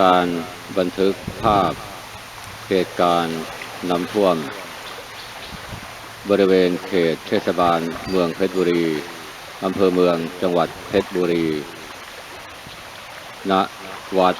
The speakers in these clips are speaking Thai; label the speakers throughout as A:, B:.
A: การบันทึกภาพเหตุการณ์น้ำท่วม บริเวณเขตเทศบาลเมืองเพชรบุรีอำเภอเมืองจังหวัดเพชรบุรี ณ วัด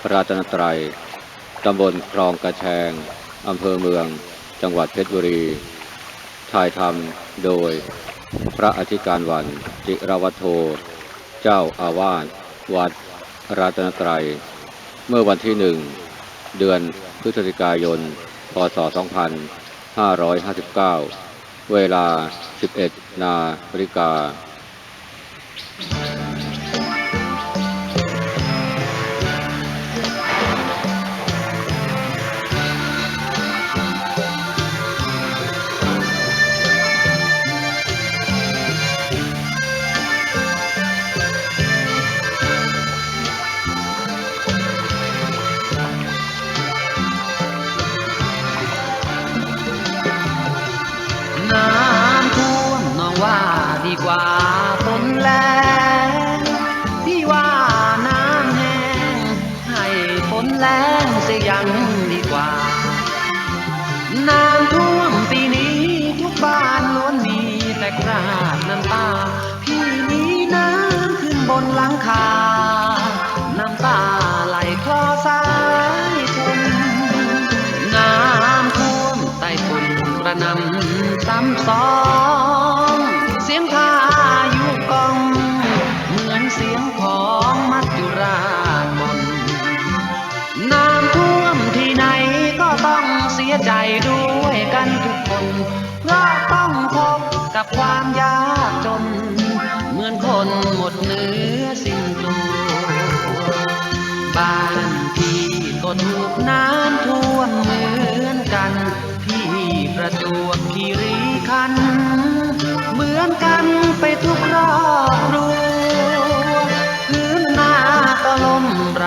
A: พระรัตนตรัยตำบลคลองกระแชงอำเภอเมืองจังหวัดเพชรบุรี ถ่ายทำโดยพระอธิการวันจิรวัตโธเจ้าอาวาสวัดรัตนตรัย เมื่อวันที่หนึ่งเดือนพฤศจิกายน พศ 2559 เวลา 11 นาฬิกา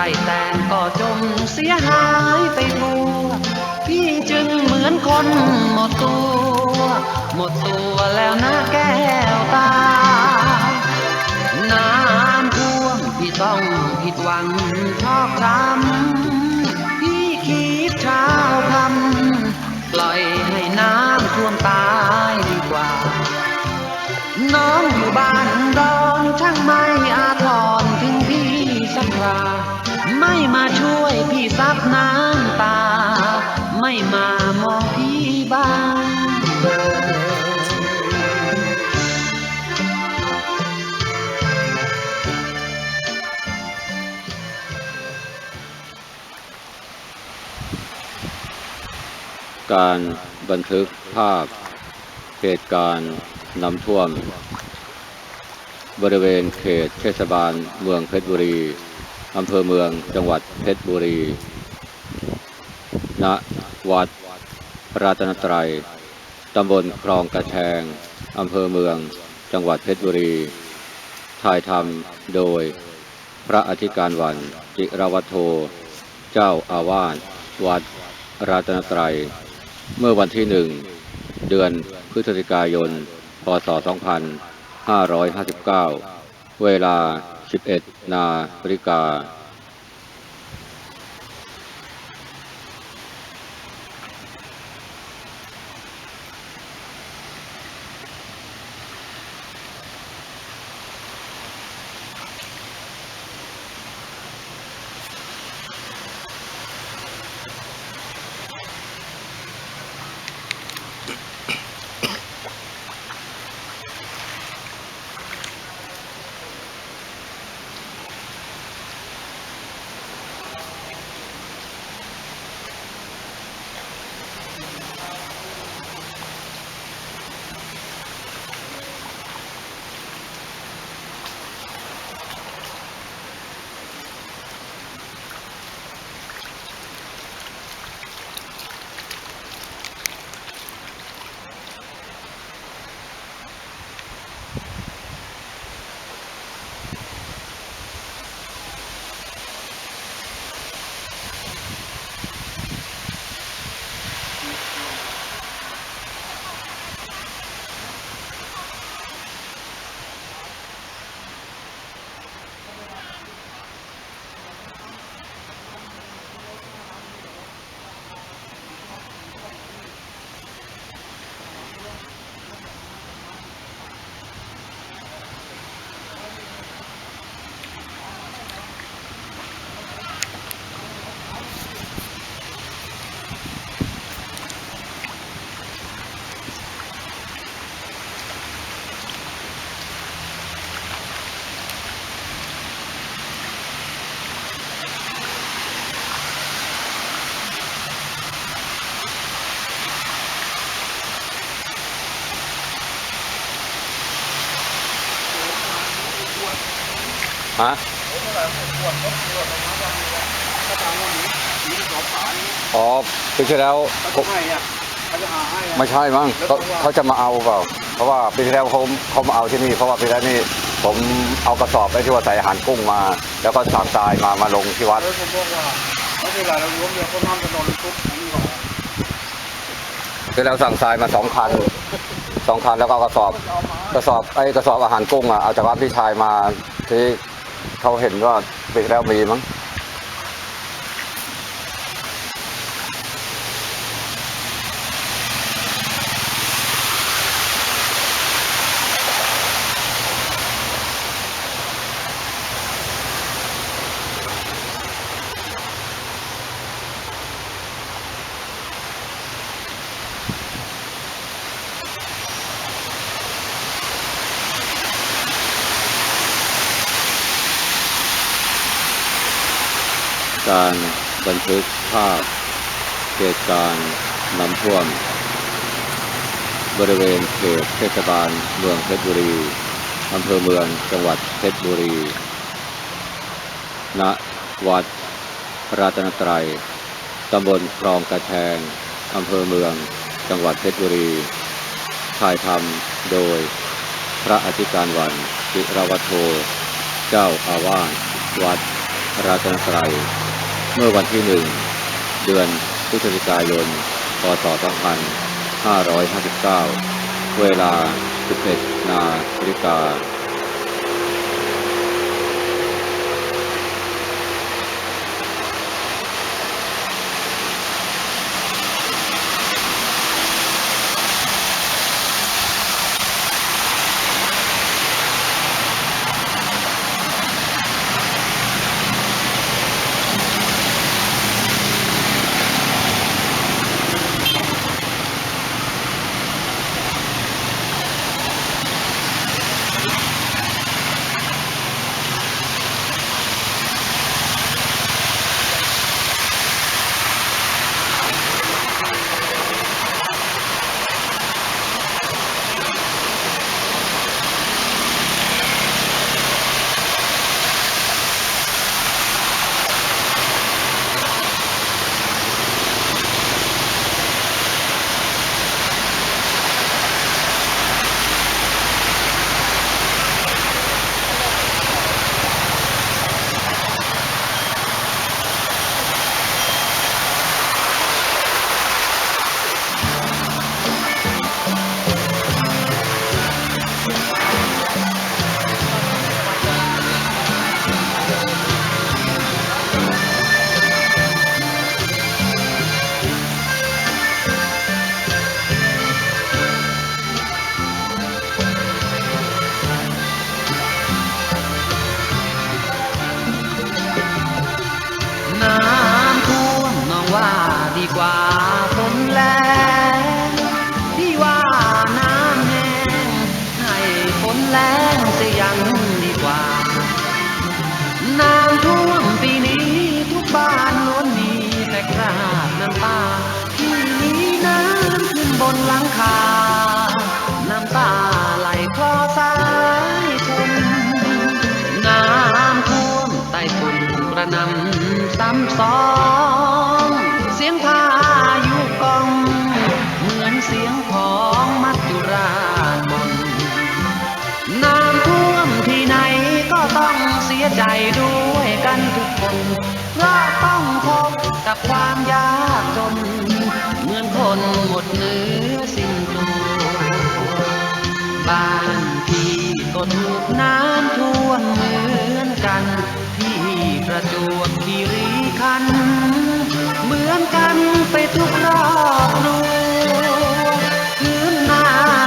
B: รแตงก็จมเสียหายไปทั่วพี่จึงเหมือนคนหมดตัว หมดตัวแล้วนะแก้วตา น้ำท่วมพี่ต้องผิดหวังชอกช้ำพี่คิดเช้าคำปล่อยให้น้ำท่วมตายดีกว่า น้องอยู่บ้านดอนช่างไม่อา ม่มาช่วยพี่ซับน้ำตา ไม่มามองพี่บ้าง
A: การบันทึกภาพเหตุการณ์น้ำท่วม บริเวณเขตเทศบาลเมืองเพชรบุรี อำเภอเมืองจังหวัดเพชรบุรี ณ วัดรัตนตรัย ตำบลคลองกระแชงอำเภอเมือง จังหวัดเพชรบุรี ถ่ายทำโดยพระอธิการวันจิรวัตโธเจ้าอาวาสวัดรัตนตรัย เมื่อวันที่หนึ่ง เดือนพฤศจิกายน พศ 2559 เวลา 11นาฬิกา
B: น
A: ฮะอ๋อปีที่แล้วผม
C: ให้อะเขาจะหาให้อะ
A: ไม่ใช่มั้งเขาเขาจะมาเอาเปล่า เพราะว่าปีที่แล้วเขาเขามาเอาที่นี่เพราะว่าปีที่แล้วนี่ผมเอากระสอบไอ้ที่ว่าใส่อาหารกุ้งมา แล้วก็สั่งทรายมามาลงที่วัด
C: แล้วผมบอกว่าไม่เป็นไรเรารวมเยวเขาทำถนนทุกอันนี้ก่อน
A: ปีที่แล้วสั่งทรายมาสองคันสองคันแล้วก็กระสอบ
C: ก
A: ระสอบไอ้กระสอบอาหารกุ้งอะเอาจากวัดพี่ชายมาที่ เขาเห็นว่าปีที่แล้วมีมั้ง การบันทึกภาพเหตุการณ์น้ำท่วม บริเวณเขตเทศบาลเมืองเพชรบุรีอำเภอเมืองจังหวัดเพชรบุรี ณ วัดรัตนตรัยตำบลคลองกระแทงอำเภอเมืองจังหวัดเพชรบุรี ถ่ายทำโดยพระอธิการวันจิรวัตโธเจ้าอาวาสวัดรัตนตรัย เมื่อวันที่หนึ่งเดือนพฤศจิกายน พศ 2559 เวลา 11นาฬิกา
B: ดีกว่าัน เหมือนกันไปทุกรอบรัวพื้นนา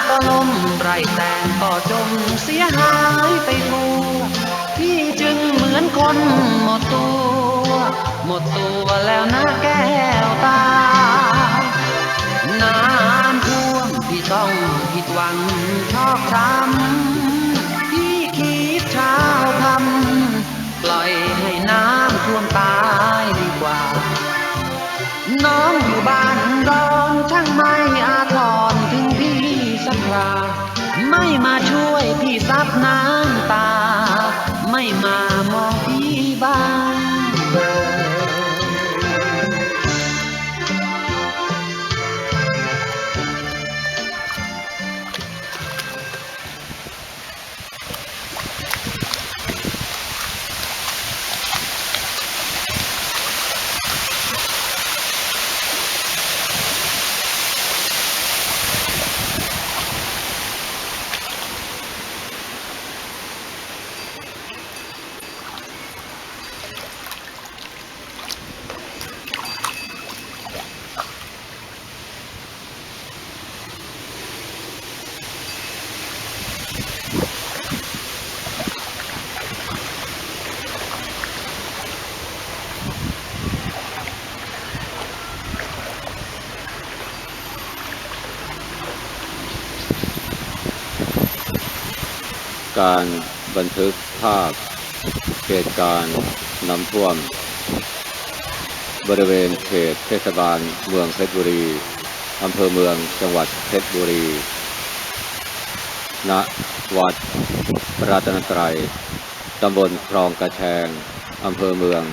B: ก็ลมไรแตงก็จมเสียหายไปทั่วพี่จึงเหมือนคนหมดตัว หมดตัวแล้วนะแก้วตา น้ำท่วมพี่ต้องผิดหวังชอบทำ น้อง กา
A: รบันทึกภาพเหตุการณ์น้ำท่วม บริเวณเขตเทศบาลเมืองเพชรบุรีอำเภอเมืองจังหวัดเพชรบุรี ณ วัดรัตนตรัยตำบลคลองกระแชงอำเภอเมือง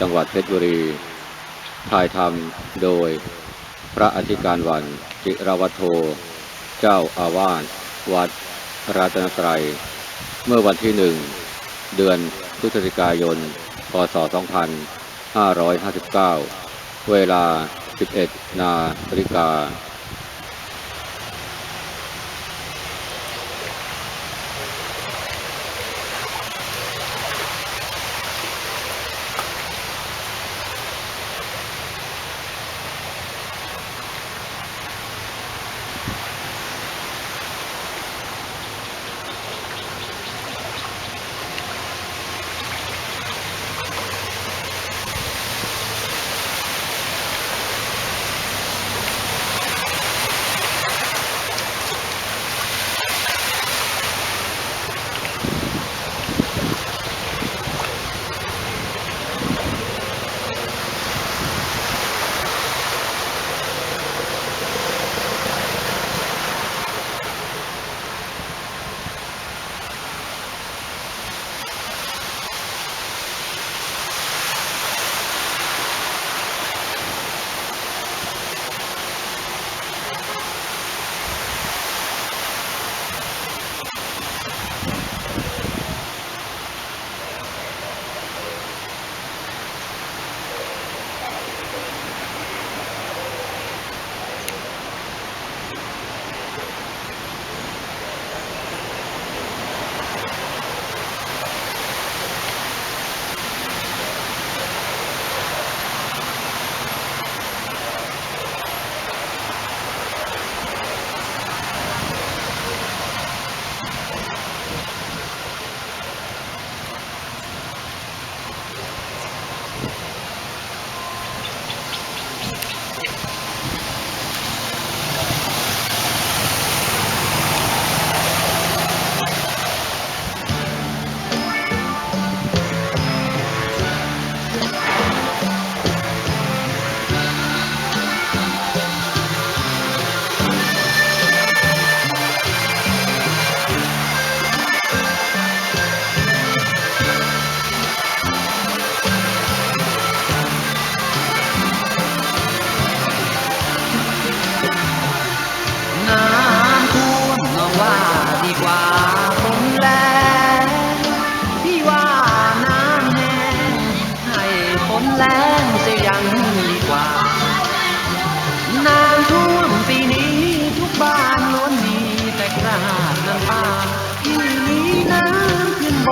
A: จังหวัดเพชรบุรี ถ่ายทำโดยพระอธิการวันจิรวัตโธเจ้าอาวาสวัดรัตนตรัย เมื่อวันที่หนึ่งเดือนพฤศจิกายน พศ 2559 เวลา 11 นาฬิกา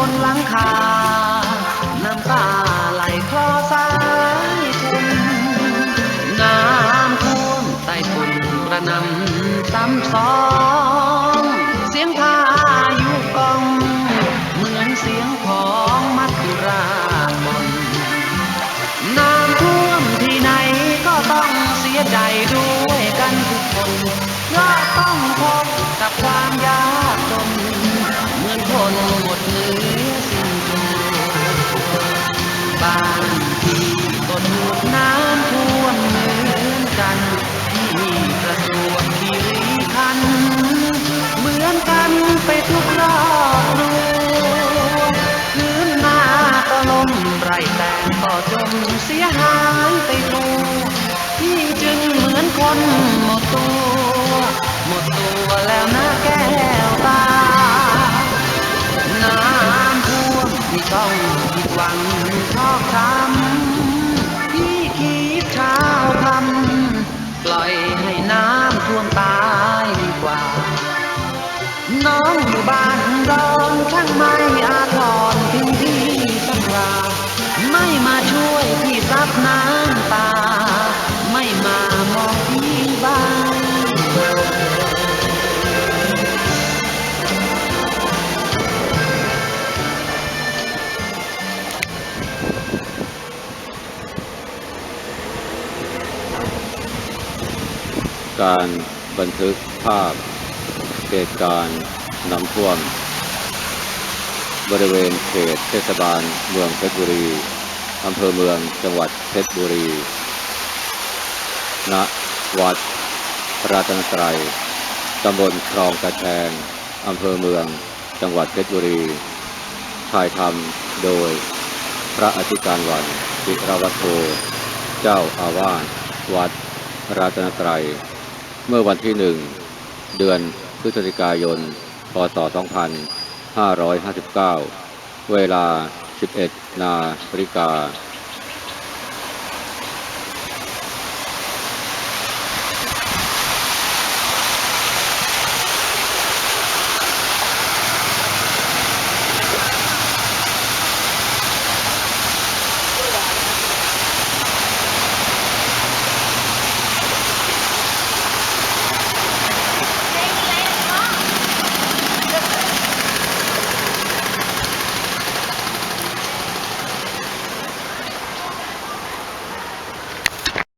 B: นบนหลังคา ก็จมเสียหายไปตัวพี่จึงเหมือนคนหมดตัว หมดตัวแล้วนะแก้วตา น้ำท่วมที่ต้องผิดหวังชอบทำพี่คิดเช้าคำปล่อยให้น้ำท่วมตายดีกว่า น้องอยู่บ้านดอนช่างไม่อาท ซับน้ำตา ไม่มามองพี่บ้าง
A: การบันทึกภาพเหตุการณ์น้ำท่วม บริเวณเขตเทศบาลเมืองเพชรบุรี อำเภอเมืองจังหวัดเพชรบุรี ณ วัดรัตนตรัยตำบลคลองกระแชงอำเภอเมือง จังหวัดเพชรบุรี ถ่ายทำโดยพระอธิการวันจิรวัตโธเจ้าอาวาสวัดรัตนตรัย เมื่อวันที่หนึ่ง เดือนพฤศจิกายน พศ 2559 เวลา 11 นาฬิกา